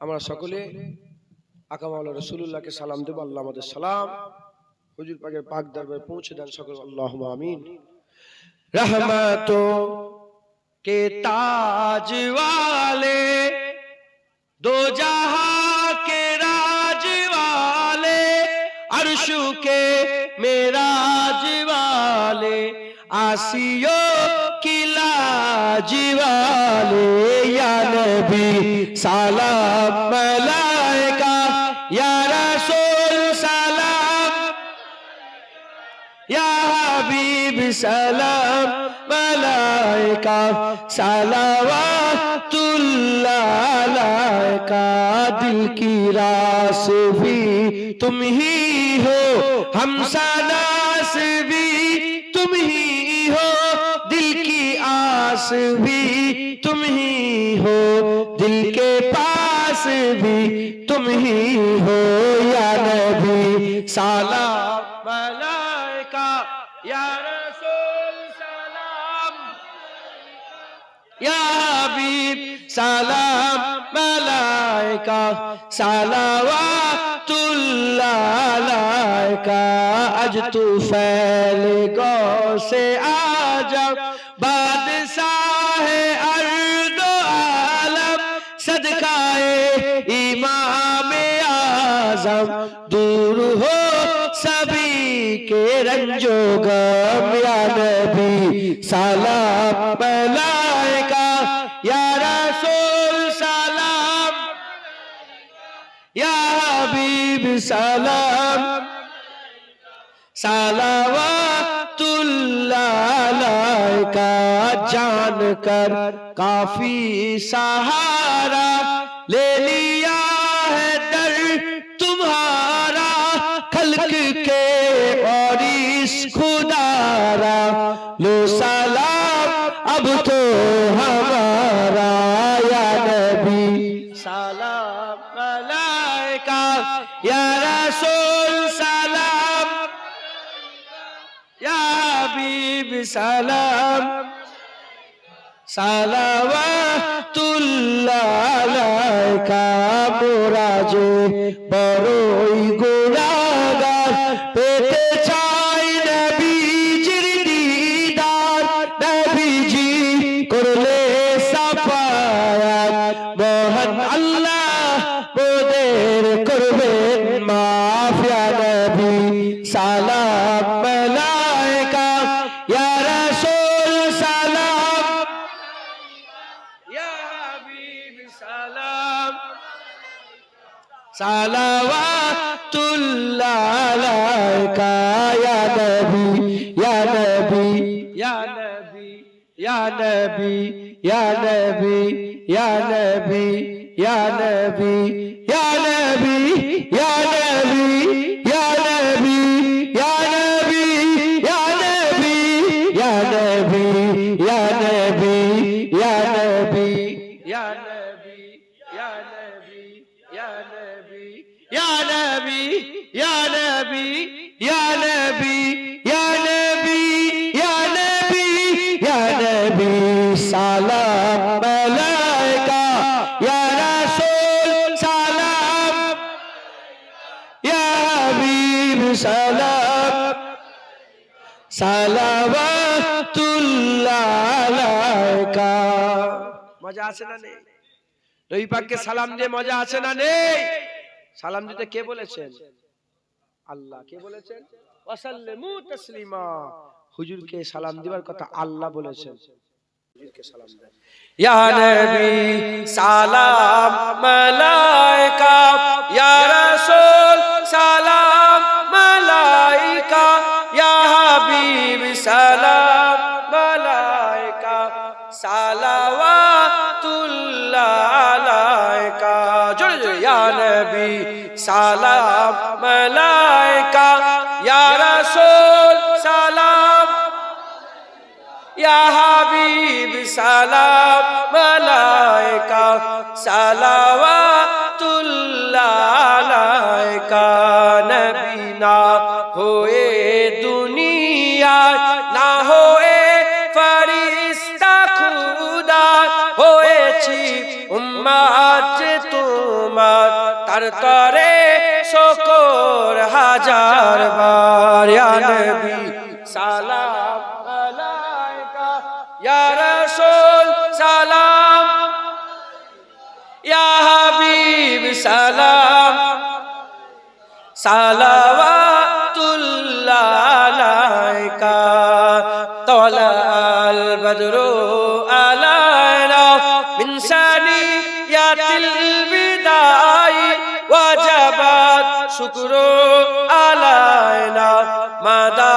আমরা সকলে আকামাল রসুল্লাহকে সালাম দেব, আল্লাহ আমাদের সালাম। হুজুর পাকের পাক দরবারে পৌঁছে দেন সকল আল্লাহ আমিন। রহমত কে তাজ ওয়ালে দো জাহাঁ কে রাজ ওয়ালে আরশু কে মেরাজ ওয়ালে আসিও حاجی یا نبی، سلام ملائکہ، یا رسول سلام، یا حبیب سلام ملائکہ سلوات اللہ علیکہ، دل کی راس بھی تم ہی ہو، ہم سالاس بھی تم ہی بھی تم ہی ہو، دل کے پاس بھی تم ہی ہو، یا نبی سلام ملائکہ، یا رسول سلام، یا حبیب سلام، ملائکہ صلوات اللہ لائکہ اج تو فیل گو سے آ بادسان بادشاہ آزم دور ہو سبھی کے رنجو غم، یا نبی، سلام ملائکہ یا رسول، سلام۔ یا حبیب، سلام۔ صلوات اللہ علیکہ جان کر کافی سہارا لے لی۔ সালাম আলাইকা ইয়া রাসূল সালাম। ইয়া হাবিব সালাম। সালাওয়াতুল্লাহ আলাইকা মোরাজে বড়ই গো আল্লাহ মোদের করবেন মাফিয়া নবী, সালাম মালাইকা, ইয়া রাসূল সালাম। ইয়া হাবিব সালাম সালাওয়াতুল্লাহ আলাইকা ইয়া নবী ইয়া নবী ইয়া নবী ইয়া নবী ইয়া নবী ইয়া নবী। ইয়া নবী ইয়া নবী ইয়া নবী ইয়া নবী ইয়া নবী ইয়া নবী ইয়া নবী ইয়া নবী ইয়া নবী ইয়া নবী ইয়া নবী ইয়া নবী ইয়া নবী ইয়া নবী ইয়া নবী হাবিব সালাম সালাওয়াতুল্লাহ আলাইকা মজা আছে না নেই? নবী পাককে সালাম দিয়ে মজা আছে না নেই? সালাম দিতে কে বলেছেন? আল্লাহ। কে বলেছেন? ওয়াসাল্লিমু তাসলিমা। হুজুরকে সালাম দিবার কথা আল্লাহ বলেছেন। হুজুরকে সালাম দেন। ইয়া নবী, সালাম মালাইকা নবী সালাম, মালাইকা, ইয়া রাসূল সালাম। ইয়া হাবিব সালাম, মালাইকা, সালাওয়াতুল্লাহ আলাইকা। নবী না হয়ে দুনিয়া, না হয়ে ফরিস্তা খুদা, হয়েছি উম্মাত তোমার তার তরে শকর হাজার বার ইয়া নবী সালাম আলাইকা সালাম। হাবিব সালাম।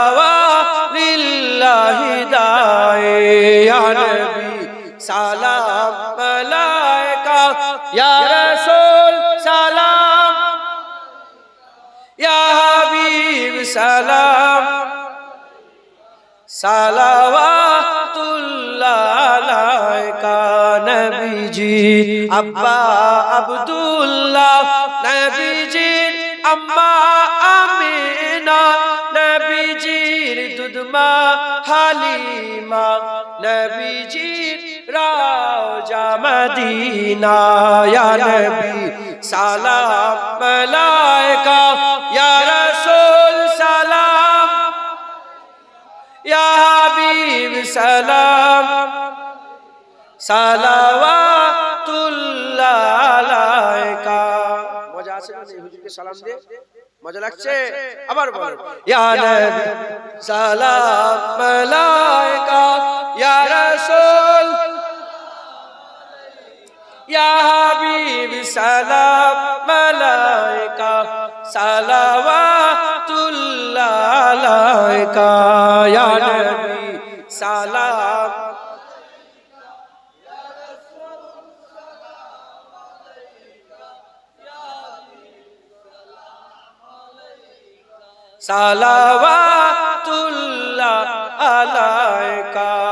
মাদাওয়া লিল্লাহি নবী সালাম আলাইকা, ইয়া রাসূল সালাম, ইয়া হাবিব সালাম, সালাওয়াতুল্লাহ আলাইকা, নবীজি আব্বা আব্দুল্লাহ দুধমা হালিমা, নবীজির রাজা মদিনা ইয়া নবী, সালাম মালাইকা ইয়া রাসূল সালাম, ইয়া হাবিব সালাম, সালাওয়াতুল্লাহ আলাইকা। মজা আছে না হুজুরকে সালাম দিয়ে মজা লাগছে? আবার বল। ইয়া নবী সালাম মালাইকা ইয়া রাসূল। ইয়া হাবিব সালাম মালাইকা সালাওয়াতুল্লাহ আলাইকা। সালাওয়াতুল্লাহ আলাইকা।